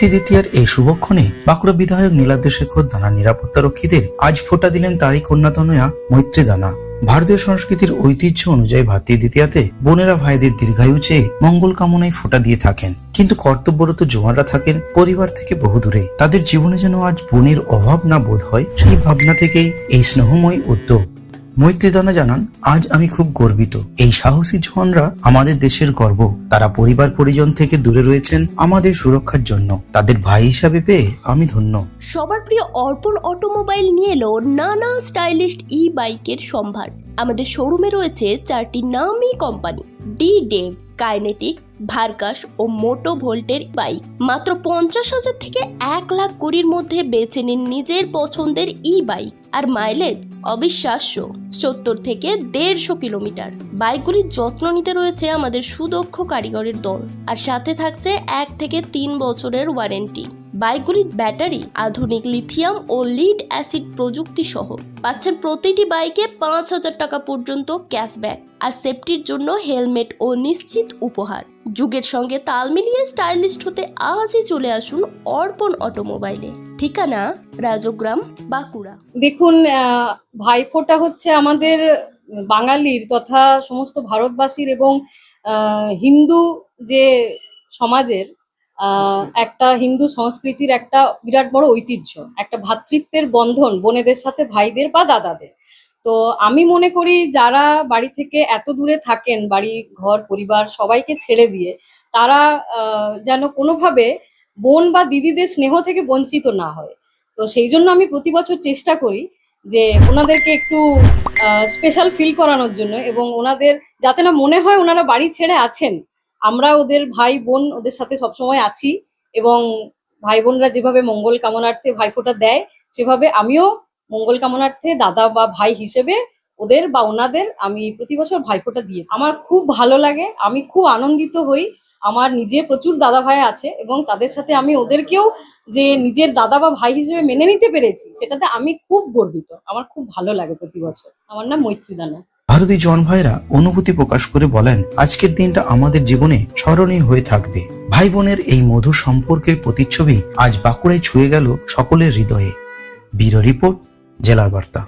ভাতৃ দ্বিতীয়ার এই শুভক্ষণে বাঁকুড়া বিধায়ক নীলাদ্রি শেখর দানা নিরাপত্তা রক্ষীদের আজ ফোটা দিলেন তারই কন্যাতনয়া মৈত্রী দানা। ভারতীয় সংস্কৃতির ঐতিহ্য অনুযায়ী ভাতৃ দ্বিতীয়াতে বোনেরা ভাইদের দীর্ঘায়ু চেয়ে মঙ্গল কামনায় ফোটা দিয়ে থাকেন। কিন্তু কর্তব্যরত জোয়ানরা থাকেন পরিবার থেকে বহু দূরে। তাদের জীবনে যেন আজ বোনের অভাব না বোধ হয়, সেই ভাবনা থেকেই এই স্নেহময় উদ্যোগ। মৈত্রীদানা জানান, আজ আমি খুব গর্বিত। এই সাহসী জওয়ানরা আমাদের দেশের গর্ব। তারা পরিবার পরিজন থেকে দূরে রয়েছেন আমাদের সুরক্ষার জন্য। তাদের ভাই হিসাবে পেয়ে আমি ধন্য। সবার প্রিয় অর্পণ অটোমোবাইল নিয়ে এলো নানা স্টাইলিস্ট ই বাইকের সম্ভার। আমাদের শোরুমে রয়েছে চারটি নামি কোম্পানি ডি ডেভ কাইনেটিক ভার্কাস ও মোটো ভোল্টের বাইক। মাত্র পঞ্চাশ হাজার থেকে এক লাখ কুড়ির মধ্যে বেছে নিন নিজের পছন্দের ই বাইক আর মাইলেজ অবিশ্বাস্য, সত্তর থেকে দেড়শো কিলোমিটার। বাইকগুলির যত্ন নিতে রয়েছে আমাদের সুদক্ষ কারিগরের দল, আর সাথে থাকছে এক থেকে তিন বছরের ওয়ারেন্টি। বাইকগুলির ব্যাটারি আধুনিক লিথিয়াম ও লিড অ্যাসিড প্রযুক্তি সহ। পাচ্ছেন প্রতিটি বাইকে পাঁচ হাজার টাকা পর্যন্ত ক্যাশব্যাক, আর সেফটির জন্য হেলমেট ও নিশ্চিত উপহার। যুগের সঙ্গে তাল মিলিয়ে স্টাইলিস্ট হতে আজই চলে আসুন অর্পণ অটোমোবাইলে। ঠিকানা রাজগ্রাম বাঁকুড়া। দেখুন ভাইফোঁটা হচ্ছে আমাদের বাঙালির তথা সমস্ত ভারতবাসীর এবং হিন্দু যে সমাজের একটা হিন্দু সংস্কৃতির একটা বিরাট বড় ঐতিহ্য, একটা ভ্রাতৃত্বের বন্ধন বোনেদের সাথে ভাইদের বা দাদাদের। তো আমি মনে করি যারা বাড়ি থেকে এত দূরে থাকেন, বাড়ি, ঘর, পরিবার সবাইকে ছেড়ে দিয়ে, তারা যেন কোনোভাবে বোন বা দিদিদের স্নেহ থেকে বঞ্চিত না হয়। তো সেই জন্য আমি প্রতি বছর চেষ্টা করি যে ওনাদেরকে একটু স্পেশাল ফিল করানোর জন্য এবং ওনাদের যাতে না মনে হয় ওনারা বাড়ি ছেড়ে আছেন। আমরা ওদের ভাই, বোন ওদের সাথে সবসময় আছি এবং ভাই বোনরা যেভাবে মঙ্গল কামনার্থে ভাইফোঁটা দেয়, সেভাবে আমিও মঙ্গল কামনার্থে দাদা বা ভাই হিসেবে ওদের বা ওনাদের আমি প্রতি বছর ভাইফোঁটা দিয়ে আমার খুব ভালো লাগে, আমি খুব আনন্দিত হই আমার নিজে প্রচুর দাদা ভাই আছে এবং তাদের সাথে আমি ওদেরকেও যে নিজের দাদা বা ভাই হিসেবে মেনে নিতে পেরেছি, সেটাতে আমি খুব গর্বিত। আমার খুব ভালো লাগে প্রতি বছর। আমার নাম মৈত্রী দানা ভারতীয় জন ভাইরা অনুভূতি প্রকাশ করে বলেন, আজকের দিনটা আমাদের জীবনে স্মরণীয় হয়ে থাকবে। ভাই বোনের এই মধুর সম্পর্কের প্রতিচ্ছবি আজ বাঁকুড়ায় ছুঁয়ে গেল সকলের হৃদয়ে। ব্যুরো রিপোর্ট, জেলার বার্তা।